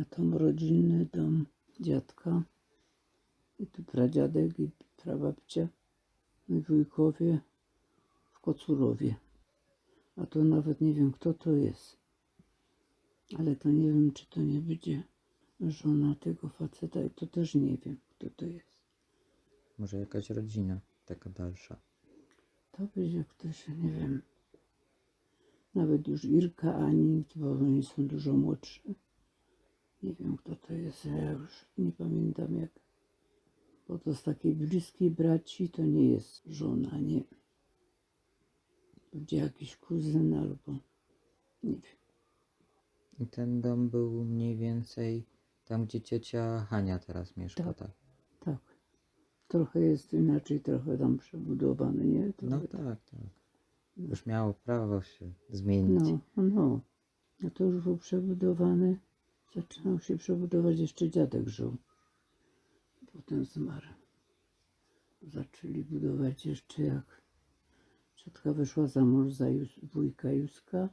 A tam rodzinny dom dziadka. I tu pradziadek i prababcia. No i wujkowie w Kocurowie. A to nawet nie wiem, kto to jest. Ale to nie wiem, czy to nie będzie żona tego faceta. I to też nie wiem, kto to jest. Może jakaś rodzina taka dalsza. To będzie ktoś, nie wiem. Nawet już Irka ani, bo oni są dużo młodsi. Nie wiem, kto to jest. Ja już nie pamiętam jak. Bo to z takiej bliskiej braci to nie jest żona, nie. Będzie jakiś kuzyn albo nie wiem. I ten dom był mniej więcej tam, gdzie ciocia Hania teraz mieszka, Tak. tak? Tak. Trochę jest inaczej, trochę tam przebudowany, nie? No Trochę tak, tak. Już miało prawo się zmienić. No, no. A to już był przebudowany. Zaczynał się przebudować, jeszcze dziadek żył. Potem zmarł. Zaczęli budować jeszcze jak ciotka wyszła za mąż za Jus- wujka Józka.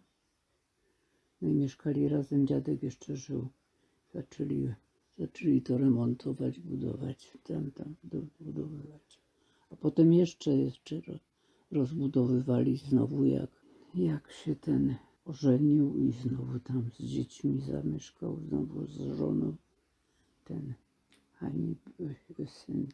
No i mieszkali razem, dziadek jeszcze żył. Zaczęli, zaczęli to remontować, budować, tam, tam budow- budowywać. A potem jeszcze, jeszcze ro- rozbudowywali znowu jak, jak się ten ożenił i znowu tam z dziećmi zamieszkał, znowu z żoną. Ten Hani y, syn